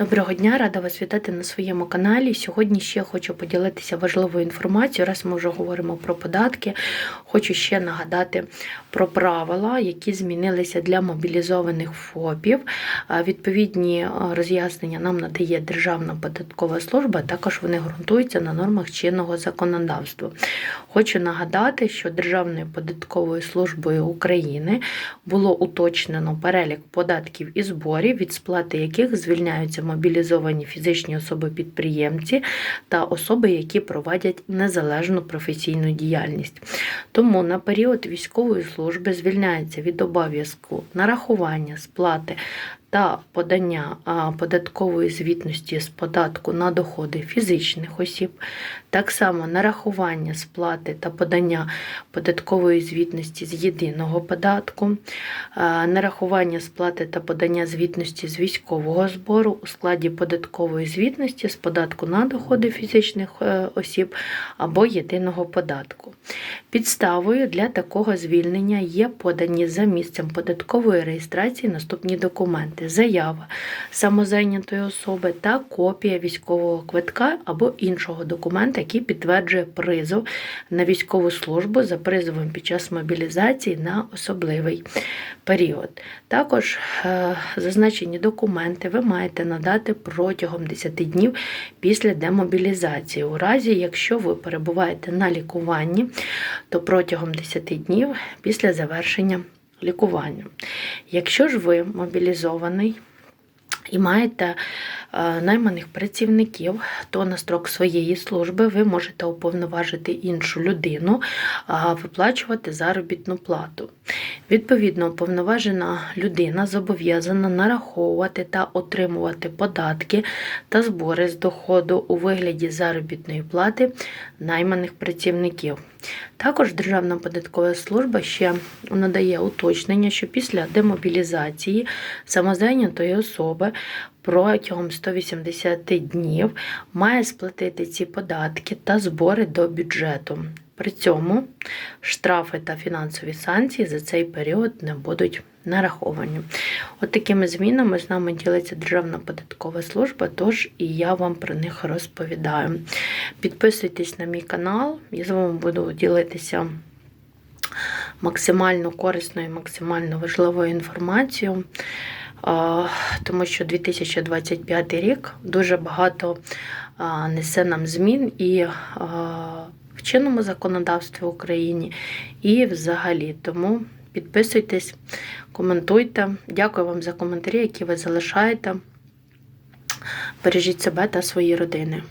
Доброго дня, рада вас вітати на своєму каналі. Сьогодні ще хочу поділитися важливою інформацією. Раз ми вже говоримо про податки, хочу ще нагадати про правила, які змінилися для мобілізованих ФОПів. Відповідні роз'яснення нам надає Державна податкова служба, також вони ґрунтуються на нормах чинного законодавства. Хочу нагадати, що Державною податковою службою України було уточнено перелік податків і зборів, від сплати яких звільняються мобілізовані фізичні особи-підприємці та особи, які проводять незалежну професійну діяльність. Тому на період військової служби звільняється від обов'язку нарахування, сплати та подання податкової звітності з податку на доходи фізичних осіб, так само нарахування сплати та подання податкової звітності з єдиного податку, нарахування сплати та подання звітності з військового збору у складі податкової звітності з податку на доходи фізичних е, осіб або єдиного податку. Підставою для такого звільнення є подані за місцем податкової реєстрації наступні документи: заява самозайнятої особи та копія військового квитка або іншого документа, який підтверджує призов на військову службу за призовом під час мобілізації на особливий період. Також е, зазначені документи ви маєте надати протягом 10 днів після демобілізації. У разі, якщо ви перебуваєте на лікуванні, то протягом 10 днів після завершення лікування. Якщо ж ви мобілізований, і маєте е, найманих працівників, то на строк своєї служби ви можете уповноважити іншу людину виплачувати заробітну плату. Відповідно, уповноважена людина зобов'язана нараховувати та отримувати податки та збори з доходу у вигляді заробітної плати найманих працівників. Також Державна податкова служба ще надає уточнення, що після демобілізації самозайнятої особи протягом 180 днів має сплатити ці податки та збори до бюджету. При цьому штрафи та фінансові санкції за цей період не будуть нараховані. От такими змінами з нами ділиться Державна податкова служба, тож і я вам про них розповідаю. Підписуйтесь на мій канал, я з вами буду ділитися максимально корисною, максимально важливою інформацією. Тому що 2025 рік дуже багато несе нам змін і в чинному законодавстві в Україні, і взагалі. Тому підписуйтесь, коментуйте. Дякую вам за коментарі, які ви залишаєте. Бережіть себе та свої родини.